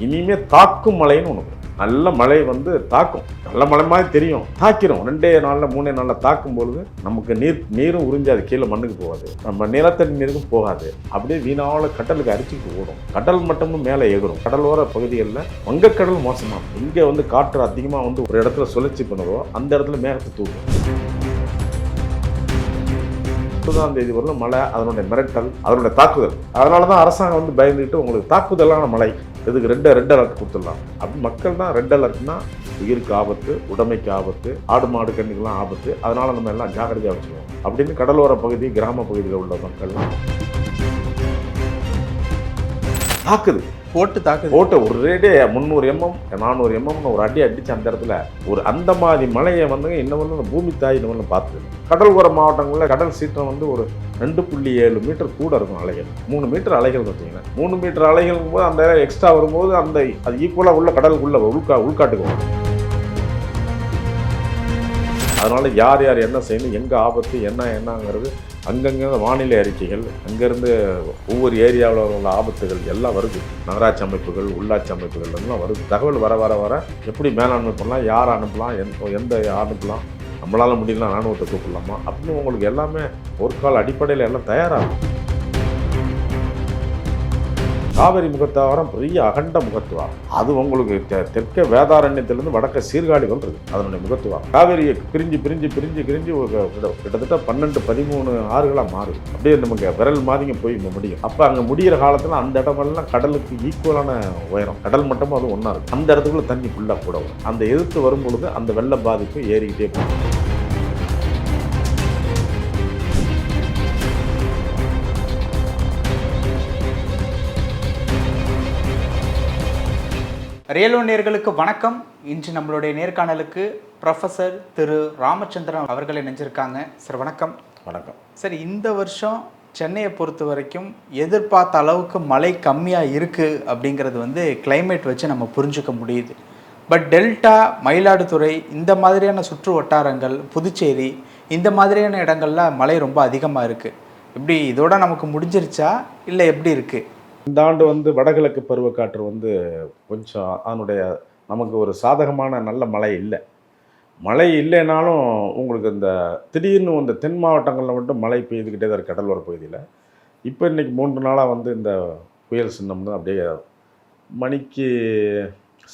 இனிமே தாக்கும் மழைன்னு ஒன்று நல்ல மழை வந்து தாக்கும். நல்ல மழை மாதிரி தெரியும். தாக்கிரும். ரெண்டே நாளில் மூணே நாளில் தாக்கும் பொழுது நமக்கு நீர் நீரும் உறிஞ்சாது. கீழே மண்ணுக்கு போகாது. நம்ம நிலத்தடி நீருக்கும் போகாது. அப்படியே வீணாவில் கடலுக்கு அரிச்சிட்டு ஓடும். கடல் மட்டமும் மேலே எகுரும் கடலோர பகுதிகளில் வங்கக்கடல் மோசமாக இங்கே வந்து காற்று அதிகமாக வந்து ஒரு இடத்துல சுழற்சி பண்ணுதோ அந்த இடத்துல மேகத்தை தூக்கும். முப்பதாம் தேதி வரல மழை அதனுடைய மிரட்டல் அதனுடைய தாக்குதல். அதனால தான் அரசாங்கம் வந்து பயந்துட்டு உங்களுக்கு தாக்குதலான மழை இதுக்கு ரெண்டு ரெட் அலர்ட் கொடுத்துடலாம். அப்படி மக்கள் தான் ரெட் அலர்ட்னா உயிருக்கு ஆபத்து உடைமைக்கு ஆபத்து ஆடு மாடு கண்ணுக்கெல்லாம் ஆபத்து அதனால நம்ம எல்லாம் ஜாக்கிரதையாக வச்சுக்குவோம் அப்படின்னு கடலோர பகுதி கிராம பகுதியில் உள்ள மக்கள்லாம் தாக்குது. போட்டு தாக்குது. போட்ட ஒரேடே முந்நூறு எம்எம் நானூறு எம்எம்னு ஒரு அடி அடிச்சு அந்த இடத்துல ஒரு அந்த மாதிரி மழையை வந்து இன்னும் வந்து பூமி தாய் இன்னும் வந்து பார்த்துது. கடல்புற மாவட்டங்களில் கடல் சீற்றம் வந்து ஒரு ரெண்டு புள்ளி ஏழு மீட்டர் கூட இருக்கும் அலைகள். மூணு மீட்டர் அலைகள் பார்த்தீங்கன்னா. மூணு மீட்டர் அலைகள் போது அந்த எக்ஸ்ட்ரா வரும்போது அந்த அது ஈக்குவலாக உள்ள கடலுக்குள்ள உள்கா உள்காட்டுக்கு வரும். அதனால யார் யார் என்ன செய்யணும் எங்கே ஆபத்து என்ன என்னங்கிறது அங்கங்கே வானிலை அறிக்கைகள் அங்கேருந்து ஒவ்வொரு ஏரியாவில் உள்ள ஆபத்துகள் எல்லாம் வருது. நகராட்சி அமைப்புகள் உள்ளாட்சி அமைப்புகள் எல்லாம் வருது. தகவல் வர வர வர எப்படி மேலாண்மை பண்ணலாம் யார் அனுப்பலாம் எந்த எந்த அனுப்பலாம் நம்மளால் முடியலாம் ராணுவத்தை கூப்பிடலாமா? அப்படின்னு உங்களுக்கு எல்லாமே ஒரு கால அடிப்படையில் எல்லாம் தயாராகும் காவிரி முகத்துவாரம் பெரிய அகண்ட முகத்துவாரம் அது உங்களுக்கு தெ- தெற்க வேதாரண்யத்திலிருந்து வடக்க சீர்காழி கொண்டிருக்கு அதனுடைய முகத்துவாரம் காவிரியை பிரிஞ்சு பிரிஞ்சு பிரிஞ்சு பிரிஞ்சு கிட்டத்தட்ட பன்னெண்டு பதிமூணு ஆறுகளாக மாறும் அப்படியே நமக்கு விரல் மாதிரிங்க போய் முடியும். அப்போ அங்கே முடியிற காலத்தில் அந்த இடமெல்லாம் கடலுக்கு ஈக்குவலான உயரம். கடல் மட்டமும் அது ஒன்றா இருக்கும். அந்த இடத்துக்குள்ள தண்ணி ஃபுல்லாக கூட வரும். அந்த எதிர்த்து வரும் பொழுது அந்த வெள்ள பாதிப்பு ஏறிக்கிட்டே போகும். ரியல் நேயர்களுக்கு வணக்கம். இன்று நம்மளுடைய நேர்காணலுக்கு ப்ரொஃபசர் திரு ராமச்சந்திரன் அவர்கள் இணைஞ்சிருக்காங்க. சார் வணக்கம். வணக்கம். சார் இந்த வருஷம் சென்னையை பொறுத்த வரைக்கும் எதிர்பார்த்த அளவுக்கு மழை கம்மியாக இருக்குது அப்படிங்கிறது வந்து climate வச்சு நம்ம புரிஞ்சுக்க முடியுது. பட் டெல்டா மயிலாடுதுறை இந்த மாதிரியான சுற்று வட்டாரங்கள் புதுச்சேரி இந்த மாதிரியான இடங்கள்ல மழை ரொம்ப அதிகமாக இருக்குது இப்படி இதோட நமக்கு முடிஞ்சிருச்சா? இல்லை எப்படி இருக்குது இந்த ஆண்டு வந்து வடகிழக்கு பருவக்காற்று வந்து கொஞ்சம் அதனுடைய நமக்கு ஒரு சாதகமான நல்ல மழை இல்லை. மழை இல்லைனாலும் உங்களுக்கு இந்த திடீர்னு இந்த தென் மாவட்டங்களில் மட்டும் மழை பெய்துக்கிட்டே தான் இருக்குது கடலோர பகுதியில். இப்போ இன்னைக்கு மூன்று நாளாக வந்து இந்த புயல் சின்னம் தான் அப்படியே மணிக்கு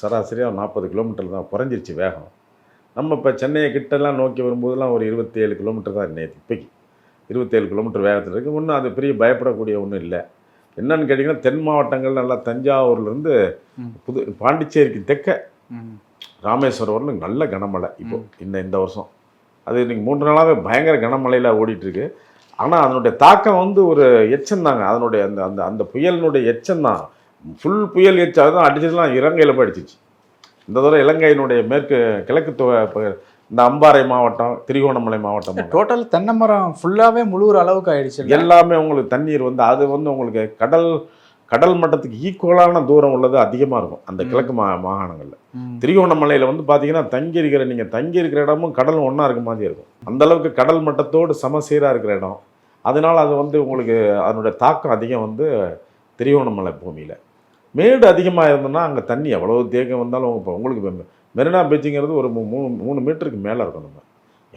சராசரியாக நாற்பது கிலோமீட்டர் தான் குறைஞ்சிருச்சு வேகம். நம்ம இப்போ சென்னையை கிட்டலாம் நோக்கி வரும்போதெல்லாம் ஒரு இருபத்தேழு கிலோமீட்டர் தான் நேற்று இப்போக்கி. இருபத்தேழு கிலோமீட்டர் வேகத்தில் இருக்குது ஒன்றும் அது பெரிய பயப்படக்கூடிய ஒன்றும் இல்லை. என்னன்னு கேட்டிங்கன்னா தென் மாவட்டங்கள் நல்லா தஞ்சாவூர்லேருந்து. புது பாண்டிச்சேரிக்கு தெற்க ராமேஸ்வரம் நல்ல கனமழை இப்போ இந்த இந்த வருஷம். அது இன்னைக்கு மூன்று நாளாகவே பயங்கர கனமழையில் ஓடிட்டுருக்கு. ஆனால் அதனுடைய தாக்கம் வந்து ஒரு எச்சம் தாங்க. அதனுடைய அந்த அந்த அந்த புயலினுடைய எச்சம் தான். ஃபுல் புயல் எச்சம் தான் அடிச்சதுலாம் இலங்கையில் போய் அடிச்சிச்சு இந்த தடவை இலங்கையினுடைய மேற்கு கிழக்கு ப- இந்த அம்பாறை மாவட்டம் திரிகோணமலை மாவட்டம் டோட்டல் தென்னை மரம் ஃபுல்லாவே முழுகிற அளவுக்கு ஆயிடுச்சு? எல்லாமே உங்களுக்கு தண்ணீர் வந்து அது வந்து உங்களுக்கு கடல் கடல் மட்டத்துக்கு ஈக்குவலான தூரம் உள்ளது அதிகமாக இருக்கும் அந்த. கிழக்கு மா மாகாணங்களில். திரிகோணமலையில் வந்து பார்த்தீங்கன்னா தங்கி இருக்கிற நீங்கள் தங்கி இருக்கிற இடமும் கடலும் ஒன்றா இருக்க மாதிரி இருக்கும் அந்த அளவுக்கு கடல் மட்டத்தோடு சமசீராக இருக்கிற இடம் அதனால அது வந்து உங்களுக்கு அதனுடைய தாக்கம் அதிகம் வந்து திரிகோணமலை பூமியில் மேடு அதிகமாக இருந்ததுன்னா அங்கே தண்ணி எவ்வளோ தேக்கம் வந்தாலும் இப்போ உங்களுக்கு மெரினா பீச்சுங்கிறது ஒரு மூணு மூணு மீட்டருக்கு மேலே இருக்கும் நம்ம.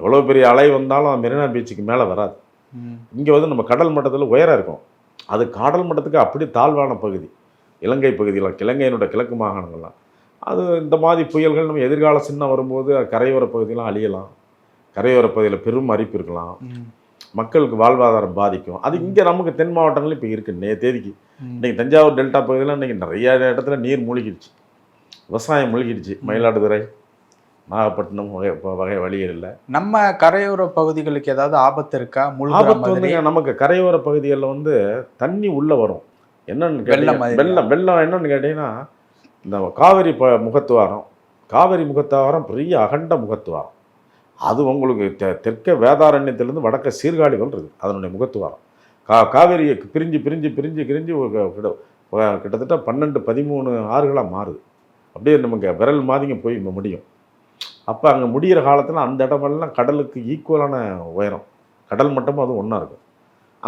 எவ்வளோ பெரிய அலை வந்தாலும் மெரினா பீச்சுக்கு மேலே வராது. இங்கே வந்து நம்ம கடல் மட்டத்தில் உயரம் இருக்கும். அது கடல் மட்டத்துக்கு அப்படியே தாழ்வான பகுதி. இலங்கை பகுதியெல்லாம் இலங்கையினுடைய கிழக்கு மாகாணங்கள்லாம். அது இந்த மாதிரி புயல்கள் நம்ம எதிர்கால சின்னம் வரும்போது கரையோர பகுதியெல்லாம் அழியலாம். கரையோர பகுதியில் பெரும் அரிப்பு இருக்கலாம். மக்களுக்கு வாழ்வாதாரம் பாதிக்கும். அது இங்கே நமக்கு தென் மாவட்டங்களும் இப்போ இருக்குது நே தேதிக்கு. இன்றைக்கி தஞ்சாவூர் டெல்டா பகுதியில் இன்றைக்கி நிறைய இடத்துல நீர் மூழ்கிடுச்சு விவசாயம் மூழ்கிடுச்சு. மயிலாடுதுறை நாகப்பட்டினம் வகை வகை வழிகளில் நம்ம கரையோர பகுதிகளுக்கு ஏதாவது ஆபத்து இருக்கா? ஆபத்து வந்துங்க நமக்கு கரையோர பகுதிகளில் வந்து தண்ணி உள்ளே வரும். என்னன்னு வெள்ளம். வெள்ளம் வெள்ளம் என்னன்னு கேட்டிங்கன்னா இந்த காவிரி ப முகத்துவாரம். காவிரி முகத்துவாரம் பெரிய அகண்ட முகத்துவாரம். அது உங்களுக்கு தெ தெற்க வேதாரண்யத்திலேருந்து வடக்க சீர்காழி கொண்டிருக்கு அதனுடைய முகத்துவாரம். கா காவிரியை பிரிஞ்சு பிரிஞ்சு பிரிஞ்சு பிரிஞ்சு கிட்டத்தட்ட பன்னெண்டு பதிமூணு ஆறுகளாக மாறுது. அப்படியே நமக்கு விரல் மாதிரிங்க போய் இங்க முடியும். அப்போ அங்கே முடியிற காலத்தில் அந்த இடமெல்லாம் கடலுக்கு ஈக்குவலான உயரம். கடல் மட்டமும் அதுவும் ஒன்றா இருக்கும்.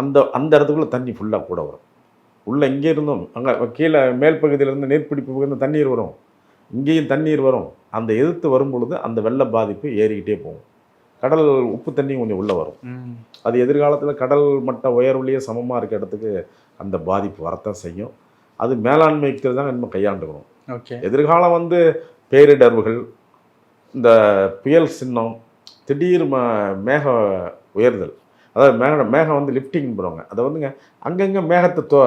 அந்த அந்த இடத்துக்குள்ள தண்ணி ஃபுல்லாக கூட வரும். உள்ளே இங்கே இருந்தும் அங்கே கீழே மேல் பகுதியிலேருந்து நீர்ப்பிடிப்பு பகுதியில தண்ணீர் வரும். இங்கேயும் தண்ணீர் வரும். அந்த எதிர்த்து வரும் பொழுது அந்த வெள்ள பாதிப்பு ஏறிக்கிட்டே போகும். கடல் உப்பு தண்ணி கொஞ்சம் உள்ளே வரும். அது எதிர்காலத்தில் கடல் மட்ட உயர்வுலேயே சமமாக இருக்க இடத்துக்கு அந்த பாதிப்பு வரத்தான் செய்யும். அது மேலாண்மைக்கு தான் நம்ம கையாண்டுக்கணும். எதிர்காலம் வந்து பேரிடர்வுகள் இந்த புயல் சின்னம் திடீர் ம மேக உயர்தல். அதாவது மேக மேகம் வந்து லிஃப்டிங் பண்ணுவாங்க அதை வந்துங்க அங்கங்கே மேகத்தை தொ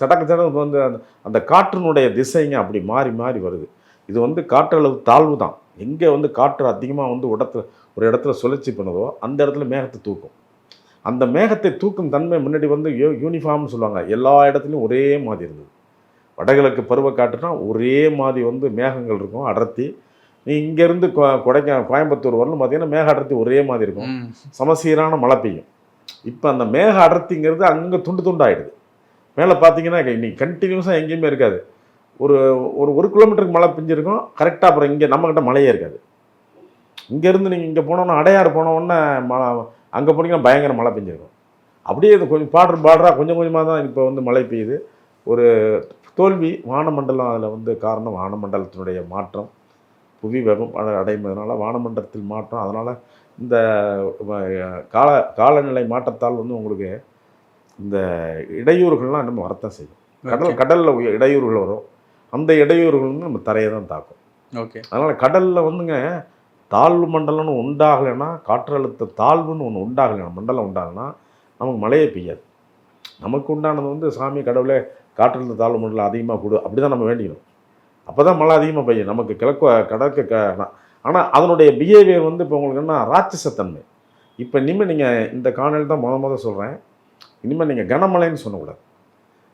சடக்கு சடங்கு வந்து அந்த அந்த காற்றினுடைய திசைங்க அப்படி மாறி மாறி வருது. இது வந்து காற்றளவு தாழ்வு தான். எங்கே வந்து காற்று அதிகமாக வந்து இடத்துல ஒரு இடத்துல சுழற்சி பண்ணுதோ அந்த இடத்துல மேகத்தை தூக்கும். அந்த மேகத்தை தூக்கும் தன்மை முன்னாடி வந்து யூ யூனிஃபார்ம்னு சொல்லுவாங்க. எல்லா இடத்துலையும் ஒரே மாதிரி இருந்தது. வடகிழக்கு பருவக்காற்றுனா ஒரே மாதிரி வந்து மேகங்கள் இருக்கும் அடர்த்தி. நீ இங்கேருந்து கொடைக்கா கோயம்புத்தூர் வரலும் பார்த்தீங்கன்னா மேக அடர்த்தி ஒரே மாதிரி இருக்கும். சமசீரான மழை பெய்யும். இப்போ அந்த மேக அடர்த்திங்கிறது அங்கங்கே துண்டு துண்டாயிடுது. மேலே பார்த்தீங்கன்னா இன்னைக்கு கண்டினியூஸாக எங்கேயுமே இருக்காது. ஒரு ஒரு ஒரு கிலோமீட்டருக்கு மழை பெஞ்சிருக்கும். கரெக்டாக அப்புறம் இங்கே நம்மக்கிட்ட மழையே இருக்காது. இங்கேருந்து நீங்கள் இங்கே போனோன்னா அடையாறு போனோன்னே மழை அங்கே போனீங்கன்னா பயங்கர மழை பெஞ்சிருக்கும். அப்படியே இது கொஞ்சம் பாடுற பாடுறா கொஞ்சம் கொஞ்சமாக தான் இப்போ வந்து மழை பெய்யுது. ஒரு தோல்வி வானமண்டலம் அதில் வந்து காரணம் வானமண்டலத்தினுடைய மாற்றம். புவி வெப்பம் அடை- அடைவதனால வானமண்டலத்தில் மாற்றம். அதனால் இந்த கால காலநிலை மாற்றத்தால் வந்து உங்களுக்கு இந்த இடையூறுகள்லாம் நம்ம வரத்தான் செய்யும். கடல் கடலில் இடையூறுகள் வரும். அந்த இடையூறுகள் வந்து நம்ம தரையை தான் தாக்கும். ஓகே. அதனால் கடலில் வந்துங்க தாழ்வு மண்டலம்னு உண்டாகலைன்னா காற்றழுத்த தாழ்வுன்னு ஒன்று உண்டாகலைன்னா மண்டலம் உண்டாகலைன்னா நமக்கு மழையே பெய்யாது. நமக்கு உண்டானது வந்து சாமி கடவுளே காற்றழுத்த தாழ்வு மண்டலம் அதிகமாக கொடு அப்படி தான் நம்ம வேண்டிக்கணும். அப்போ தான் மழை அதிகமாக பெய்யும். நமக்கு கிழக்கு கடற்கு க ஆனால் அதனுடைய பிஹேவியர் வந்து இப்போ உங்களுக்கு என்ன ராட்சசத்தன்மை. இப்போ இனிமேல் நீங்கள் இந்த காணொலி தான் முத முத சொல்கிறேன் இனிமேல் நீங்கள் கனமழைன்னு சொல்லக்கூடாது.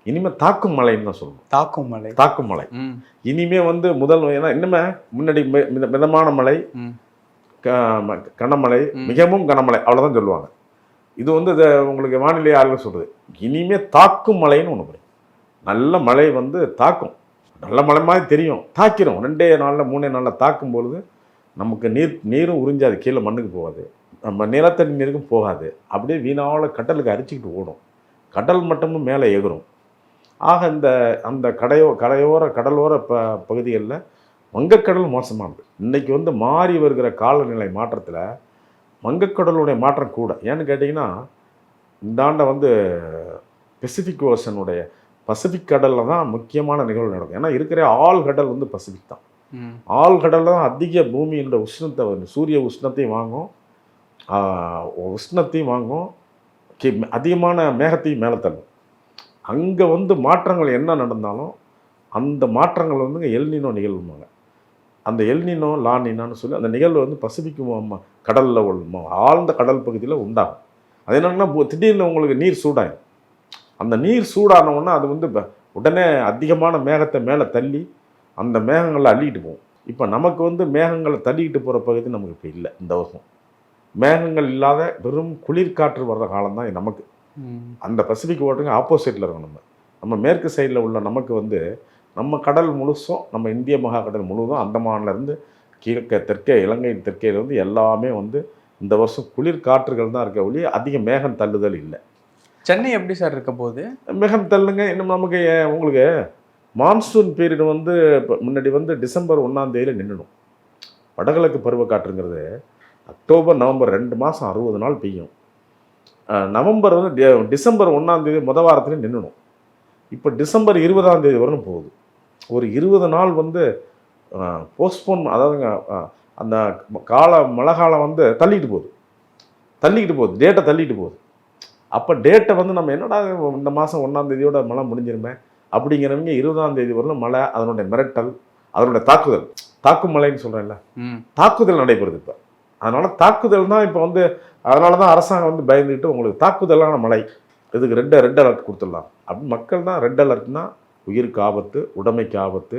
இனிமேல் தாக்கும் மழைன்னு தான் சொல்லணும். தாக்கும் மலை தாக்கும் மழை. ம். இனிமே வந்து முதல் ஏன்னா இன்னுமே முன்னாடி மிதமான மழை கனமழை. மிகவும் கனமழை அவ்வளோதான் சொல்லுவாங்க. இது வந்து இது உங்களுக்கு வானிலை ஆய்வு சொல்றது. இனிமே தாக்கும் மழைன்னு ஒன்று நல்ல மழை வந்து தாக்கும். நல்ல மழை மாதிரி தெரியும். தாக்கிடும் ரெண்டே நாளில் மூணே நாளில் தாக்கும் பொழுது நமக்கு நீர் நீரும் உறிஞ்சாது. கீழே மண்ணுக்கு போகாது. நம்ம நிலத்தடி நீருக்கும் போகாது. அப்படியே வீணாவில் கடலுக்கு அரிச்சிக்கிட்டு ஓடும். கடல் மட்டமும் மேலே எகிரும் ஆக இந்த அந்த கடையோ கடையோர கடலோர ப பகுதிகளில் வங்கக்கடல் மோசமானது. இன்றைக்கி வந்து மாறி வருகிற காலநிலை மாற்றத்தில் வங்கக்கடலுடைய மாற்றம் கூட. ஏன்னு கேட்டிங்கன்னா இந்த ஆண்டை வந்து பெசிஃபிக் ஓஷனுடைய பசிபிக் கடலில் தான் முக்கியமான நிகழ்வு நடக்கும். ஏன்னா இருக்கிற ஆள் கடல் வந்து பசிபிக் தான். ஆள் கடலில் தான் அதிக பூமியோட உஷ்ணத்தை வந்து சூரிய உஷ்ணத்தையும் வாங்கும். உஷ்ணத்தையும் வாங்கும். கி- அதிகமான மேகத்தையும் மேலே தள்ளும். அங்கே வந்து மாற்றங்கள் என்ன நடந்தாலும் அந்த மாற்றங்கள் வந்து எல்னினோ நிகழ்வுமாங்க அந்த எல்னினோ லானினான்னு சொல்லி அந்த நிகழ்வு வந்து பசிபிக் கடலில் ஆழ்ந்த கடல் பகுதியில் உண்டாகும். அது என்னன்னா திடீர்னு உங்களுக்கு நீர் சூடாகும் அந்த நீர் சூடான உடனே அது வந்து உடனே அதிகமான மேகத்தை மேலே தள்ளி அந்த மேகங்களை அள்ளிட்டு போகும். இப்போ நமக்கு வந்து மேகங்களை தள்ளிக்கிட்டு போகிற பகுதி நமக்கு இப்போ இல்லை இந்த வருஷம் மேகங்கள் இல்லாத வெறும் குளிர்காற்று வர்ற காலம் தான் நமக்கு. அந்த பசிபிக் ஓட்டுங்க ஆப்போசிட்டில் இருக்கோம் நம்ம. நம்ம மேற்கு சைடில் உள்ள நமக்கு வந்து நம்ம கடல் முழுசும் நம்ம இந்திய மகாகடல் முழுவதும் அந்தமான்ல இருந்து கிழக்க தெற்கே இலங்கை தெற்கேலேருந்து எல்லாமே வந்து இந்த வருஷம் குளிர் காற்றுகள் தான் இருக்க ஒழிய அதிக மேகம் தள்ளுதல் இல்லை. சென்னை எப்படி சார் இருக்க போகுது? மிக தள்ளுங்க இன்னும் நமக்கு உங்களுக்கு மான்சூன் பீரியட் வந்து இப்போ முன்னாடி வந்து டிசம்பர் ஒன்றாம் தேதியில் நின்றுடும் வடகிழக்கு பருவக்காற்றுங்கிறது அக்டோபர் நவம்பர் ரெண்டு மாதம் அறுபது நாள் பெய்யும். நவம்பர் வந்து டிசம்பர் ஒன்றாம் தேதி முத வாரத்துல நின்றுடும் இப்போ டிசம்பர் இருபதாம் தேதி வரணும் போகுது. ஒரு இருபது நாள் வந்து போஸ்ட்போன் அதாவதுங்க அந்த கால மழை காலம் வந்து தள்ளிக்கிட்டு போகுது. தள்ளிக்கிட்டு போகுது. டேட்டை தள்ளிட்டு போகுது. அப்போ டேட்டை வந்து நம்ம என்னடா இந்த மாதம் ஒன்றாம் தேதியோட மழை முடிஞ்சிருமே? அப்படிங்கிறவங்க இருபதாம் தேதி வரலும் மழை அதனுடைய மிரட்டல் அதனுடைய தாக்குதல். தாக்கும் மழைன்னு சொல்கிறேன்ல தாக்குதல் நடைபெறுது இப்போ. அதனால தாக்குதல் தான் இப்போ வந்து அதனால தான் அரசாங்கம் வந்து பயந்துக்கிட்டு உங்களுக்கு தாக்குதலான மழை இதுக்கு ரெட் ரெட் அலர்ட் கொடுத்துடலாம். அப்படி மக்கள் தான் ரெட் அலர்ட்னா உயிருக்கு ஆபத்து உடைமைக்கு ஆபத்து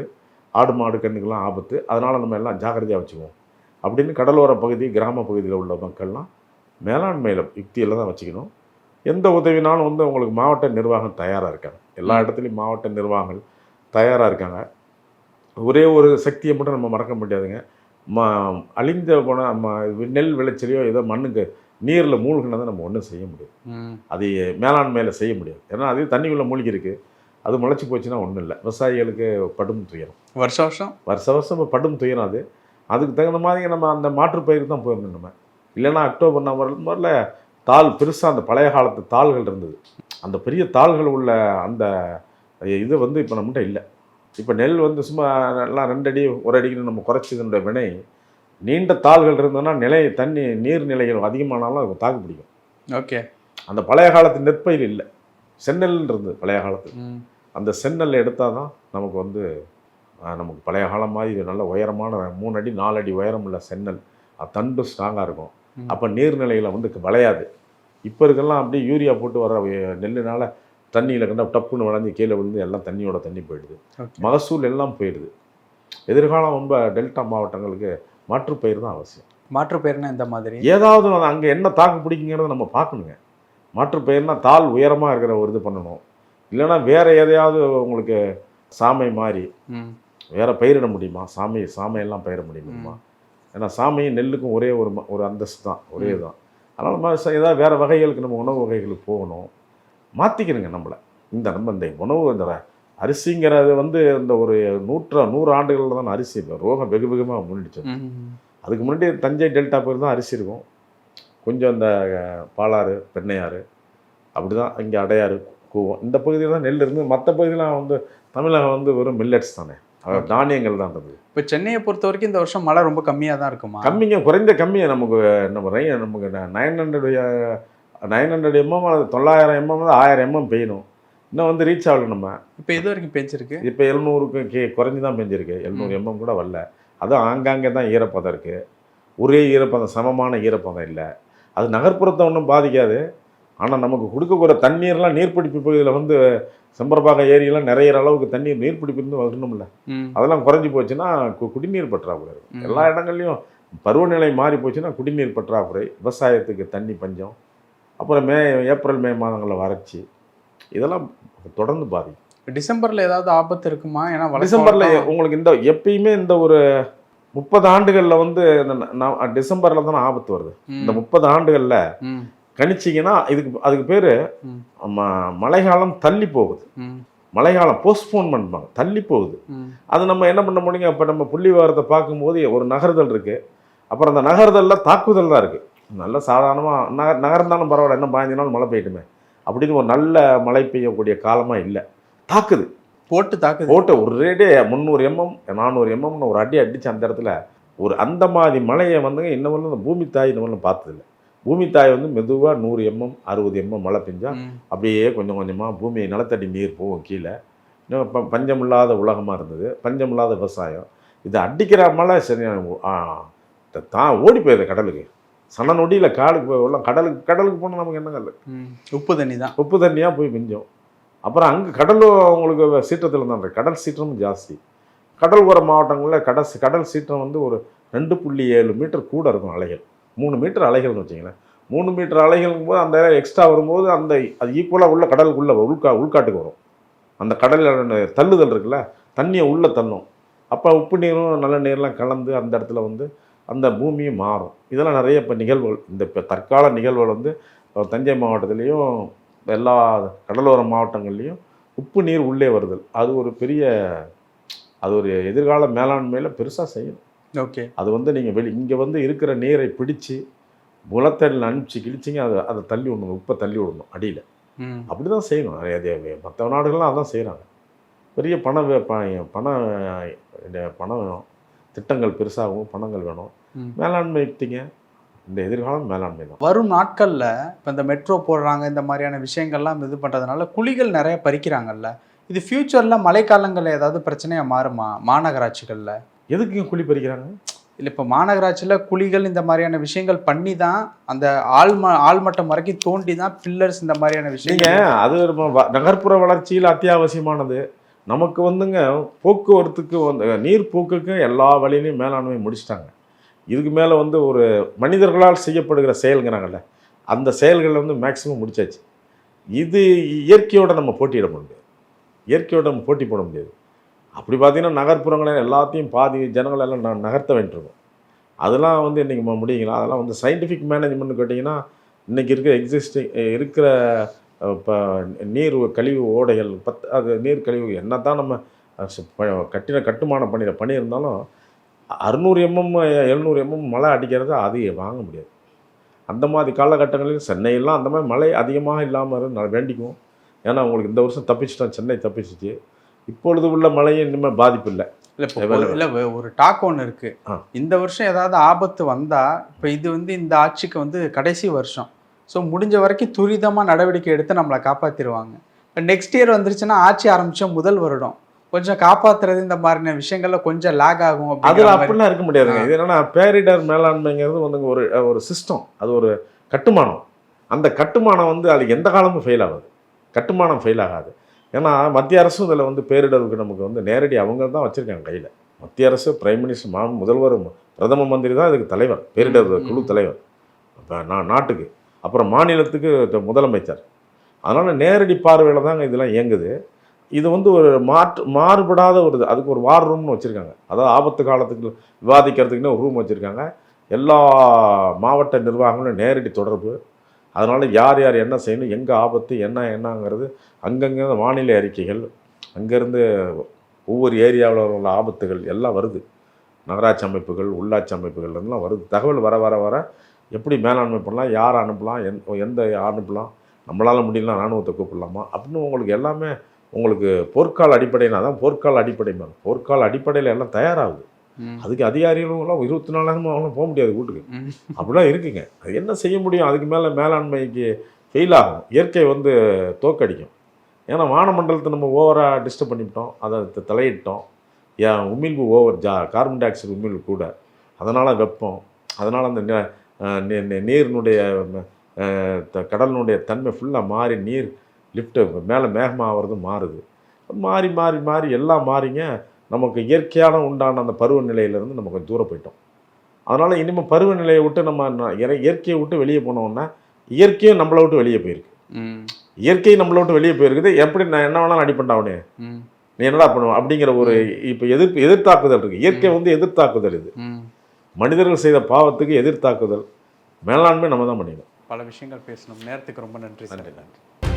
ஆடு மாடு கண்ணுக்கெல்லாம் ஆபத்து அதனால் நம்ம எல்லாம் ஜாக்கிரதையாக வச்சுக்குவோம். அப்படின்னு கடலோர பகுதி கிராம பகுதியில் உள்ள மக்கள்லாம் மேலாண்மையில் யுக்தியில் தான் வச்சுக்கணும். எந்த உதவினாலும் வந்து உங்களுக்கு மாவட்ட நிர்வாகம் தயாராக இருக்காங்க. எல்லா இடத்துலையும் மாவட்ட நிர்வாகங்கள் தயாராக இருக்காங்க. ஒரே ஒரு சக்தியை மட்டும் நம்ம மறக்க முடியாதுங்க. ம அழிந்த போன ம நெல் விளைச்சலையோ ஏதோ மண்ணுக்கு நீரில் மூழ்கினதை நம்ம ஒன்றும் செய்ய முடியாது அது மேலாண்மையில் செய்ய முடியாது. ஏன்னா அது தண்ணிக்குள்ளே மூழ்கி இருக்கு அது முளைச்சி போச்சுன்னா ஒன்றும் இல்லை. விவசாயிகளுக்கு படும் துயரம். வருஷம் வருஷம்? வருஷ வருஷம் படும் துயரம் அது. அதுக்கு தகுந்த மாதிரி நம்ம அந்த மாற்றுப் பயிருக்கு தான் போயிருந்தோம் நம்ம. இல்லைன்னா அக்டோபர் நவம்பர் முதல்ல தாள் பெருசாக அந்த பழைய காலத்து தாள்கள் இருந்தது. அந்த பெரிய தாள்கள் உள்ள அந்த இது வந்து இப்போ நம்மகிட்ட இல்லை. இப்போ நெல் வந்து சும்மா எல்லாம் ரெண்டு அடி ஒரு அடிக்கு நம்ம குறைச்சதுன்ற வினை நீண்ட தாள்கள் இருந்ததுன்னா நிலை தண்ணி நீர்நிலைகள் அதிகமானாலும் அது தாக்கு பிடிக்கும். ஓகே. அந்த பழைய காலத்து நெற்பயிர் இல்லை. செந்நெல் இருந்தது பழைய காலத்து அந்த செந்நெல் எடுத்தால் தான் நமக்கு வந்து நமக்கு பழைய காலம் மாதிரி நல்ல உயரமான மூணு அடி நாலு அடி உயரம் உள்ள செந்நெல். அது தண்டு ஸ்ட்ராங்காக இருக்கும். அப்போ நீர்நிலையில் வந்து விளையாது. இப்போ இருக்கலாம் அப்படியே யூரியா போட்டு வர நெல்லுனால தண்ணியில் கண்டா டப்புன்னு விளைஞ்சு கீழே விழுந்து எல்லாம் தண்ணியோட தண்ணி போயிடுது. மகசூல் எல்லாம் போயிடுது. எதிர்காலம் ரொம்ப டெல்டா மாவட்டங்களுக்கு மாற்றுப்பயிர் தான் அவசியம். மாற்று பேர்னா இந்த மாதிரி? ஏதாவது அங்கே என்ன தாக்கு பிடிக்குங்கிறத நம்ம பார்க்கணுங்க. மாற்றுப்பயிர்னா தாள் உயரமாக இருக்கிற ஒரு இது பண்ணணும். இல்லைன்னா வேற எதையாவது உங்களுக்கு சாமை மாதிரி வேற பயிரிட முடியுமா? சாமி சாமையெல்லாம் பயிர முடியுமா? ஏன்னா சாமையும் நெல்லுக்கும் ஒரே ஒரு ம- ஒரு அந்தஸ்து தான் ஒரே தான். அதனால் நம்ம ஏதாவது வேற வகைகளுக்கு நம்ம உணவு வகைகளுக்கு போகணும். மாற்றிக்கணுங்க நம்மளை. இந்த நம்ம இந்த உணவு இந்த அரிசிங்கிறது வந்து இந்த ஒரு நூற்ற நூறு ஆண்டுகளில் தான் அரிசி ரோகம் வெகு வெகுமாக முன்னிடுச்சு அதுக்கு முன்னாடி தஞ்சை டெல்டா பகுதியில் தான் அரிசி இருக்கும். கொஞ்சம் இந்த பாலாறு பெண்ணையாறு அப்படி தான் இங்கே அடையாறு கூவம் இந்த பகுதியில் தான் நெல் இருந்து மற்ற பகுதியெலாம் வந்து தமிழகம் வந்து வெறும் மில்லட்ஸ் தானே. தானியங்கள் தான் இருந்தது இப்போ சென்னையை பொறுத்த வரைக்கும் இந்த வருஷம் மழை ரொம்ப கம்மியாக தான் இருக்குமா? கம்மிங்க குறைந்த கம்மியை நமக்கு நம்ம ரை நமக்கு nine hundred nine hundred MM தொள்ளாயிரம் எம்எம் ஆயிரம் எம்எம் பெய்யணும். இன்னும் வந்து ரீச் ஆகல நம்ம. இப்போ இது வரைக்கும் பேஞ்சிருக்கு? இப்போ எழுநூறுக்கு கே குறைஞ்சி தான் பெஞ்சிருக்கு. எழுநூறு எம்எம் கூட வரல. அதுவும் ஆங்காங்கே தான் ஈரப்பதம் இருக்குது ஒரே ஈரப்பதம் சமமான ஈரப்பதம் இல்லை. அது நகர்ப்புறத்தை ஒன்றும் பாதிக்காது. ஆனால் நமக்கு கொடுக்கக்கூட தண்ணீர்லாம் நீர்பிடிப்பு பகுதியில் வந்து செம்பரப்பாக்கம் ஏரியெல்லாம் நிறையிற அளவுக்கு தண்ணீர் நீர்பிடிப்பு இருந்து வரணும்ல. அதெல்லாம் குறைஞ்சி போச்சுன்னா குடிநீர் பற்றாக்குறை. எல்லா இடங்கள்லையும் பருவநிலை மாறி போச்சுன்னா குடிநீர் பற்றாக்குறை விவசாயத்துக்கு தண்ணி பஞ்சம் அப்புறம் மே ஏப்ரல் மே மாதங்களில் வறட்சி இதெல்லாம் தொடர்ந்து பாதிக்கும். டிசம்பர்ல ஏதாவது ஆபத்து இருக்குமா? ஏன்னா டிசம்பர்ல உங்களுக்கு இந்த எப்பயுமே இந்த ஒரு முப்பது ஆண்டுகள்ல வந்து டிசம்பர்ல தானே ஆபத்து வருது. இந்த முப்பது ஆண்டுகள்ல கணிச்சிங்கன்னா இதுக்கு அதுக்கு பேரு மழைக்காலம் தள்ளி போகுது. மழைக்காலம் போஸ்ட்போன் பண்ணுவாங்க. தள்ளி போகுது. அது நம்ம என்ன பண்ண முடியுங்க இப்போ நம்ம புள்ளி விவரத்தை பார்க்கும்போது ஒரு நகர்தல் இருக்கு. அப்புறம் அந்த நகர்தல்ல தாக்குதல் தான் இருக்கு. நல்ல சாதாரணமாக நகர் நகர்ந்தாலும் பரவாயில்ல. என்ன பாஞ்சு நாள் மழை பெய்யட்டுமே. அப்படின்னு ஒரு நல்ல மழை பெய்யக்கூடிய காலமா இல்லை. தாக்குது. போட்டு தாக்குது. போட்டு ஒரேடே முந்நூறு எம்எம் நானூறு எம்எம்னு ஒரு அடி அடிச்சு அந்த இடத்துல ஒரு அந்த மாதிரி மழையை வந்து இன்னும் இந்த பூமி தாய் இன்னும் பார்த்ததில்ல. பூமி தாய் வந்து மெதுவாக நூறு எம்எம் அறுபது எம்எம் மழை பெஞ்சா ம், அப்படியே கொஞ்சம் கொஞ்சமாக பூமி நிலத்தடி நீர் போகும் கீழே. இன்னும் ப பஞ்சமில்லாத உலகமாக இருந்தது. பஞ்சமில்லாத விவசாயம். இது அடிக்கிற மழை சரியான தான் ஓடி போயிருது கடலுக்கு. சன நொடியில் காடுக்கு போய் உள்ள கடலுக்கு கடலுக்கு போனால் நமக்கு என்ன கல். உப்பு தண்ணி தான். உப்பு தண்ணியாக போய் மிஞ்சம். அப்புறம் அங்கே கடலும் உங்களுக்கு சீற்றத்தில் தான் கடல் சீற்றமும் ஜாஸ்தி. கடல் ஓர மாவட்டங்களில் கடல் கடல் சீற்றம் வந்து ஒரு ரெண்டு புள்ளி ஏழு மீட்டர் கூட இருக்கும் அலைகள். மூணு மீட்டர் அலைகள்னு வச்சிங்களேன் மூணு மீட்டர் அலைகளும் போது அந்த எக்ஸ்ட்ரா வரும்போது அந்த அது ஈக்குவலாக உள்ள கடலுக்குள்ளே உள்கா உள்காட்டுக்கு வரும். அந்த கடலில் தள்ளுதல் இருக்குல்ல தண்ணியை உள்ளே தள்ளும். அப்போ உப்பு நீரும் நல்ல நீர்லாம் கலந்து அந்த இடத்துல வந்து அந்த பூமியும் மாறும். இதெல்லாம் நிறைய இப்போ நிகழ்வுகள் இந்த இப்போ தற்கால நிகழ்வுகள் வந்து தஞ்சை மாவட்டத்துலேயும் எல்லா கடலோர மாவட்டங்கள்லேயும் உப்பு நீர் உள்ளே வருதல். அது ஒரு பெரிய அது ஒரு எதிர்கால மேலாண்மையில் பெருசாக செய்யும். ஓகே. அது வந்து நீங்கள் வெளி இங்கே வந்து இருக்கிற நீரை பிடிச்சி முளத்தடியில் அனுப்பிச்சு கிழிச்சிங்க அதை அதை தள்ளி விடணும் உப்பை தள்ளி விடணும் அடியில். அப்படி தான் செய்யணும். நிறைய மற்ற நாடுகள்லாம் அதான் செய்கிறாங்க பெரிய பண வே- ப- பண இந்த பணம் வேணும். திட்டங்கள் பெருசாகவும் பணங்கள் வேணும். மேலாண்மை யுக்திங்க இந்த எதிர்காலம் மேலாண்மை தான். வரும் நாட்கள்ல இப்போ இந்த மெட்ரோ போடுறாங்க இந்த மாதிரியான விஷயங்கள்லாம் இது பண்றதுனால குழிகள் நிறைய பறிக்கிறாங்கல்ல. இது ஃபியூச்சர்ல மழைக்காலங்கள்ல ஏதாவது பிரச்சனையா மாறுமா? மாநகராட்சிகள்ல? எதுக்கு குழி பறிக்கிறாங்க? இல்லை இப்போ மாநகராட்சியில் குழிகள் இந்த மாதிரியான விஷயங்கள் பண்ணி தான் அந்த ஆழ்ம ஆழ்மட்டம் வரைக்கும் தோண்டி தான் பில்லர்ஸ் இந்த மாதிரியான விஷயங்கள். அது நகர்ப்புற வளர்ச்சியில் அத்தியாவசியமானது. நமக்கு வந்துங்க போக்குவரத்துக்கு வந்து நீர் போக்குக்கு எல்லா வழியிலையும் மேலாண்மை முடிச்சிட்டாங்க. இதுக்கு மேலே வந்து ஒரு மனிதர்களால் செய்யப்படுகிற செயல்ங்கிறாங்கல்ல அந்த செயல்களை வந்து மேக்சிமம் முடிச்சாச்சு. இது இயற்கையோட நம்ம போட்டியிட முடியாது. இயற்கையோட நம்ம போட்டி போட முடியாது. அப்படி பார்த்தீங்கன்னா நகர்ப்புறங்களில் எல்லாத்தையும் பாதி ஜனங்கள் எல்லாம் நான் நகர்த்த வேண்டியிருக்கும். அதெல்லாம் வந்து இன்றைக்கி முடியுங்களா? அதெல்லாம் வந்து சயின்டிஃபிக் மேனேஜ்மெண்ட் கேட்டிங்கன்னா இன்றைக்கி இருக்கிற எக்ஸிஸ்டிங் இருக்கிற இப்போ நீர் கழிவு ஓடைகள் பத் அது நீர் கழிவு என்ன தான் நம்ம கட்டின கட்டுமான ப- கட்டின கட்டுமானம் பண்ணி பண்ணியிருந்தாலும் அறுநூறு எம்எம் எழுநூறு எம்எம் மழை அடிக்கிறது அது வாங்க முடியாது. அந்த மாதிரி காலகட்டங்களில் சென்னையெல்லாம் அந்த மாதிரி மழை அதிகமாக இல்லாமல் நான் வேண்டிக்குவோம் ஏன்னா உங்களுக்கு இந்த வருஷம் தப்பிச்சிட்டோம் சென்னை தப்பிச்சிச்சு. இப்பொழுது உள்ள மழையும் இனிமேல் பாதிப்பு இல்லை இல்ல. ஒரு- இல்ல ஒரு டாக் ஒன்று இருக்கு. ஆ. இந்த வருஷம் ஏதாவது ஆபத்து வந்தா இப்போ இது வந்து இந்த ஆட்சிக்கு வந்து கடைசி வருஷம். ஸோ முடிஞ்ச வரைக்கும் துரிதமா நடவடிக்கை எடுத்து நம்மளை காப்பாத்திடுவாங்க இப்போ நெக்ஸ்ட் இயர் வந்துருச்சுன்னா ஆட்சி ஆரம்பிச்ச முதல் வருடம். கொஞ்சம் காப்பாத்துறது இந்த மாதிரியான விஷயங்கள்ல கொஞ்சம் லேக் ஆகும் மாதிரி. அப்படிலாம் இருக்க முடியாதுங்க. இது என்னன்னா பேரிடர் மேலாண்மைங்கிறது வந்து ஒரு ஒரு சிஸ்டம் அது ஒரு கட்டுமானம். அந்த கட்டுமானம் வந்து அது எந்த காலமும் ஃபெயில் ஆகாது. கட்டுமானம் ஃபெயில் ஆகாது. ஏன்னா மத்திய அரசும் இதில் வந்து பேரிடருக்கு நமக்கு வந்து நேரடி அவங்க தான் வச்சுருக்காங்க கையில். மத்திய அரசு பிரைம் மினிஸ்டர் மா முதல்வர் பிரதம மந்திரி தான் இதுக்கு தலைவர் பேரிடர். குழு தலைவர். இப்போ நான் நாட்டுக்கு. அப்புறம் மாநிலத்துக்கு முதலமைச்சர். அதனால் நேரடி பார்வையில் தாங்க இதெல்லாம் இயங்குது. இது வந்து ஒரு மாற்று மாறுபடாத ஒரு இது. அதுக்கு ஒரு வார் ரூம்னு வச்சுருக்காங்க. அதாவது ஆபத்து காலத்துக்கு விவாதிக்கிறதுக்குன்னு ஒரு ரூம் வச்சுருக்காங்க. எல்லா மாவட்ட நிர்வாகங்களும் நேரடி தொடர்பு. அதனால் யார் யார் என்ன செய்யணும் எங்கே ஆபத்து என்ன என்னங்கிறது அங்கங்கே வானிலை அறிக்கைகள் அங்கேருந்து ஒவ்வொரு ஏரியாவில் உள்ள ஆபத்துகள் எல்லாம் வருது. நகராட்சி அமைப்புகள் உள்ளாட்சி அமைப்புகள் எல்லாம் வருது. தகவல் வர வர வர எப்படி மேலாண்மை பண்ணலாம் யார் அனுப்பலாம் எந் எந்த அனுப்பலாம் நம்மளால் முடியலாம் இராணுவத்தை கூப்பிடலாமா? அப்படின்னு உங்களுக்கு எல்லாமே உங்களுக்கு போர்க்கால அடிப்படையில் தான் போர்க்கால அடிப்படை மாதிரி போர்க்கால அடிப்படையில் எல்லாம் தயாராகுது. அதுக்கு அதிகாரிகளும் இருபத்தி நாலு நேரமும் அவங்களும் போக முடியாது வீட்டுக்கு. அப்படிலாம் இருக்குங்க. அது என்ன செய்ய முடியும்? அதுக்கு மேலே மேலாண்மைக்கு ஃபெயில் ஆகும். இயற்கை வந்து தோக்கடிக்கும். ஏன்னா வானமண்டலத்தை நம்ம ஓவராக டிஸ்டர்ப் பண்ணிவிட்டோம். அதை தலையிட்டோம். ஏன் உமிழ்வு ஓவர் ஜா கார்பன் டை ஆக்சைடு உமிழ்வு கூட. அதனால் வெப்பம். அதனால் அந்த நீரினுடைய கடலினுடைய தன்மை ஃபுல்லாக மாறி நீர் லிஃப்ட்டு மேலே மேகமாகிறது மாறுது. மாறி மாறி மாறி எல்லாம் மாறிங்க. நமக்கு இயற்கையான உண்டான அந்த பருவநிலையிலேருந்து நம்ம கொஞ்சம் தூரம் போயிட்டோம். அதனால் இனிமேல் பருவநிலையை விட்டு நம்ம இயற்கையை விட்டு வெளியே போனோம்னா இயற்கையும் நம்மளை விட்டு வெளியே போயிருக்கு. ம். இயற்கை நம்மளை விட்டு வெளியே போயிருக்குது. எப்படி நான் என்ன வேணாலும் அடிப்பண்டா அவனே ம். நீ என்னடா பண்ணுவ? அப்படிங்கிற ஒரு இப்போ எதிர்ப்பு எதிர்த்தாக்குதல் இருக்கு. இயற்கை வந்து எதிர்த்தாக்குதல் இது. மனிதர்கள் செய்த பாவத்துக்கு எதிர்த்தாக்குதல். மேலாண்மை நம்ம தான் பண்ணிக்கணும். பல விஷயங்கள் பேசணும். நேரத்துக்கு ரொம்ப நன்றி நன்றி நன்றி.